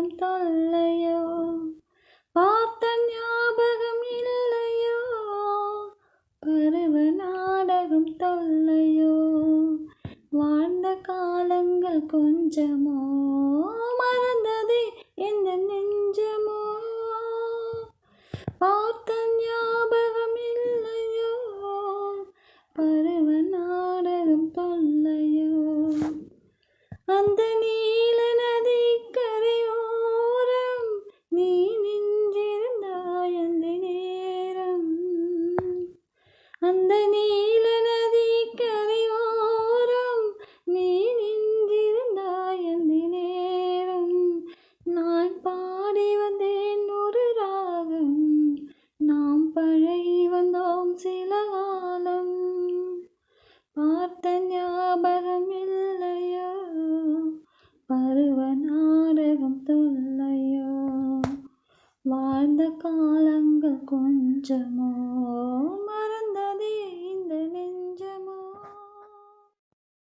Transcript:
ஞாபகம் தொல்லையோ? பார்த்த ஞாபகம் இல்லையோ? பருவ நாடகம் தொல்லையோ? வாழ்ந்த காலங்கள் கொஞ்சமோ? மறந்ததே எந்த நெஞ்சமோ? பார்த்த ஞாபகம் இல்லையோ? பருவ நாடகம் தொல்லையோ? அந்த நீ அந்த நீல நதி கரையோரம் நீ நின்றிருந்தாய் அந்த நேரம் நான் பாடி வந்தேன் ஒரு ராகம் நாம் பழகி வந்தோம் சில காலம். பார்த்த ஞாபகம் இல்லையோ? பருவ நாடகம் தொல்லையோ? வாழ்ந்த காலங்கள் கொஞ்சமோ?